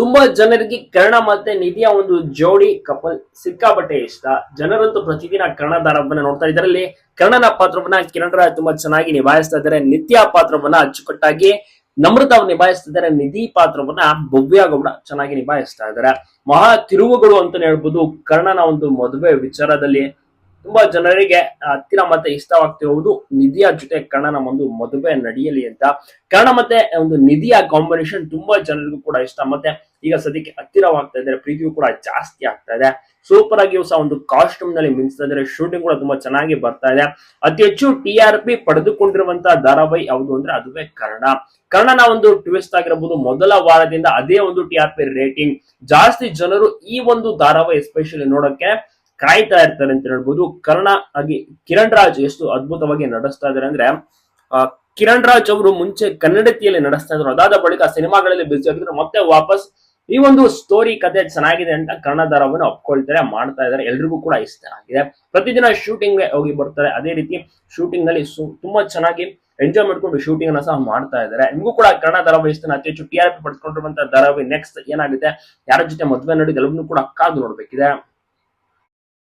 ತುಂಬಾ ಜನರಿಗೆ ಕರ್ಣ ಮತ್ತೆ ನಿಧಿಯ ಒಂದು ಜೋಡಿ ಕಪಲ್ ಸಿಕ್ಕಾಪಟ್ಟೆ ಇಷ್ಟ. ಜನರಂತೂ ಪ್ರತಿದಿನ ಕರ್ಣ ದಾರವನ್ನ ನೋಡ್ತಾ ಇದರಲ್ಲಿ ಕರ್ಣನ ಪಾತ್ರವನ್ನ ಕಿರಣ್ ರಾಯ್ ತುಂಬಾ ಚೆನ್ನಾಗಿ ನಿಭಾಯಿಸ್ತಾ ಇದ್ದಾರೆ. ನಿತ್ಯ ಪಾತ್ರವನ್ನ ಅಚ್ಚುಕಟ್ಟಾಗಿ ನಮ್ರತ ಅವ್ರು ನಿಭಾಯಿಸ್ತಾ ಇದ್ದಾರೆ. ನಿಧಿ ಪಾತ್ರವನ್ನ ಭವ್ಯ ಗೌಡ ಚೆನ್ನಾಗಿ ನಿಭಾಯಿಸ್ತಾ ಇದ್ದಾರೆ. ಮಹಾ ತಿರುವುಗಳು ಅಂತಾನೆ ಹೇಳ್ಬೋದು. ಕರ್ಣನ ಒಂದು ಮದುವೆ ವಿಚಾರದಲ್ಲಿ ತುಂಬಾ ಜನರಿಗೆ ಹತ್ತಿರ ಮತ್ತೆ ಇಷ್ಟವಾಗ್ತಿರುವುದು ನಿಧಿಯ ಜೊತೆ ಕರ್ಣನ ಒಂದು ಮದುವೆ ನಡೆಯಲಿ ಅಂತ. ಕರ್ಣ ಮತ್ತೆ ಒಂದು ನಿಧಿಯ ಕಾಂಬಿನೇಷನ್ ತುಂಬಾ ಜನರಿಗೂ ಕೂಡ ಇಷ್ಟ. ಮತ್ತೆ ಈಗ ಸದ್ಯಕ್ಕೆ ಹತ್ತಿರವಾಗ್ತಾ ಇದ್ದಾರೆ, ಪ್ರೀತಿಯು ಕೂಡ ಜಾಸ್ತಿ ಆಗ್ತಾ ಇದೆ. ಸೂಪರ್ ಆಗಿ ಸಹ ಒಂದು ಕಾಸ್ಟ್ಯೂಮ್ನಲ್ಲಿ ಮಿಂಚ್ತಾ ಇದ್ದಾರೆ ಶೂಟಿಂಗ್ ಕೂಡ ತುಂಬಾ ಚೆನ್ನಾಗಿ ಬರ್ತಾ ಇದೆ. ಅತಿ ಹೆಚ್ಚು ಟಿ ಆರ್ ಪಿ ಪಡೆದುಕೊಂಡಿರುವಂತಹ ಧಾರಾವಾಹಿ ಯಾವುದು ಅಂದ್ರೆ ಅದುವೇ ಕನ್ನಡ. ಕನ್ನಡನ ಒಂದು ಟ್ವಿಸ್ಟ್ ಆಗಿರಬಹುದು ಮೊದಲ ವಾರದಿಂದ ಅದೇ ಒಂದು ಟಿ ಆರ್ ಪಿ ರೇಟಿಂಗ್ ಜಾಸ್ತಿ ಜನರು ಈ ಒಂದು ಧಾರಾವಾಹಿ ಎಸ್ಪೆಷಲಿ ನೋಡಕ್ಕೆ ಕಾಯ್ತಾ ಇರ್ತಾರೆ ಅಂತ ಹೇಳ್ಬೋದು. ಕರ್ಣ ಆಗಿ ಕಿರಣ್ ರಾಜ್ ಎಷ್ಟು ಅದ್ಭುತವಾಗಿ ನಡೆಸ್ತಾ ಇದ್ದಾರೆ ಅಂದ್ರೆ ಕಿರಣ್ ರಾಜ್ ಅವರು ಮುಂಚೆ ಕನ್ನಡತಿಯಲ್ಲಿ ನಡೆಸ್ತಾ ಇದ್ರು. ಅದಾದ ಬಳಿಕ ಸಿನಿಮಾಗಳಲ್ಲಿ ಬಿಸಿ ಆಗಿದ್ರು, ಮತ್ತೆ ವಾಪಸ್ ಈ ಒಂದು ಸ್ಟೋರಿ ಕತೆ ಚೆನ್ನಾಗಿದೆ ಅಂತ ಕನ್ನಡ ಒಪ್ಕೊಳ್ತಾರೆ, ಮಾಡ್ತಾ ಇದ್ದಾರೆ, ಎಲ್ರಿಗೂ ಕೂಡ ಇಷ್ಟ ಆಗಿದೆ. ಪ್ರತಿದಿನ ಶೂಟಿಂಗ್ ಹೋಗಿ ಬರ್ತಾರೆ. ಅದೇ ರೀತಿ ಶೂಟಿಂಗ್ನಲ್ಲಿ ತುಂಬಾ ಚೆನ್ನಾಗಿ ಎಂಜಾಯ್ ಮಾಡ್ಕೊಂಡು ಶೂಟಿಂಗ್ ಅನ್ನ ಸಹ ಮಾಡ್ತಾ ಇದ್ದಾರೆ. ನಿಮಗೂ ಕೂಡ ಕನ್ನಡ ಧಾರಾವಾಹಿ ಇಷ್ಟ ಅತಿ ಹೆಚ್ಚು ಟಿ ಆರ್ ಪಿ ಧಾರಾವಾಹಿ ನೆಕ್ಸ್ಟ್ ಏನಾಗುತ್ತೆ, ಯಾರ ಜೊತೆ ಮದುವೆ ನೋಡಿ ಎಲ್ಲವನ್ನೂ ಕೂಡ ಕಾದು ನೋಡ್ಬೇಕಿದೆ.